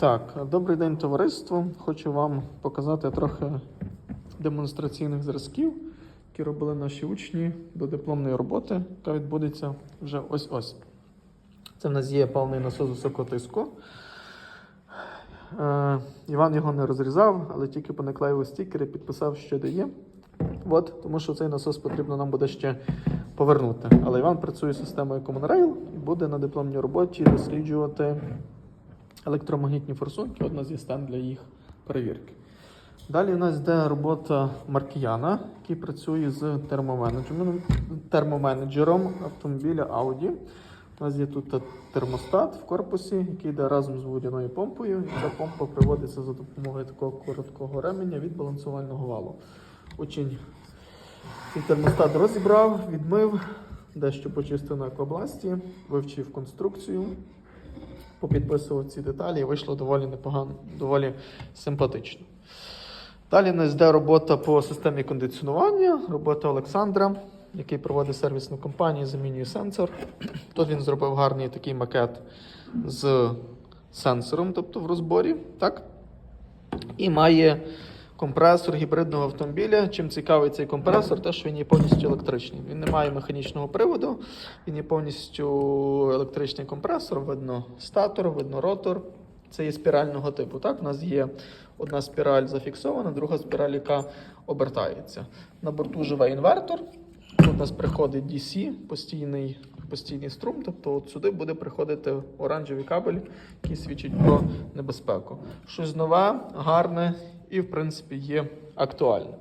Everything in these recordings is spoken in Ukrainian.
Так, добрий день, товариство. Хочу вам показати трохи демонстраційних зразків, які робили наші учні до дипломної роботи, яка відбудеться вже ось-ось. Це в нас є паливний насос високого тиску. Е, Іван його не розрізав, але тільки понаклеїв стікери, підписав, що дає. От, тому що цей насос потрібно нам буде ще повернути. Але Іван працює з системою Common Rail і буде на дипломній роботі досліджувати електромагнітні форсунки. Нас є стенд для їх перевірки. Далі у нас йде робота Маркіяна, який працює з термоменеджером, термоменеджером автомобіля Audi. У нас є тут термостат в корпусі, який йде разом з водяною помпою. І ця помпа приводиться за допомогою такого короткого ременя від балансувального валу. Учень цей термостат розібрав, відмив, дещо почистив на аквабласті, вивчив конструкцію, попідписував ці деталі і вийшло доволі непогано, доволі симпатично. Далі нас йде робота по системі кондиціонування, робота Олександра, який проводить сервісну компанію, замінює сенсор. Тут він зробив гарний такий макет з сенсором, тобто в розборі. Так? І має компресор гібридного автомобіля. Чим цікавий цей компресор, те, що він є повністю електричний. Він не має механічного приводу, він є повністю електричний компресор, видно статор, видно ротор. Це є спірального типу. Так, у нас є одна спіраль зафіксована, друга спіраль, яка обертається. На борту живе інвертор. Тут у нас приходить DC, постійний, постійний струм, тобто от сюди буде приходити оранжевий кабель, який свідчить про небезпеку. Щось нове, гарне і, в принципі, є актуальне.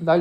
Далі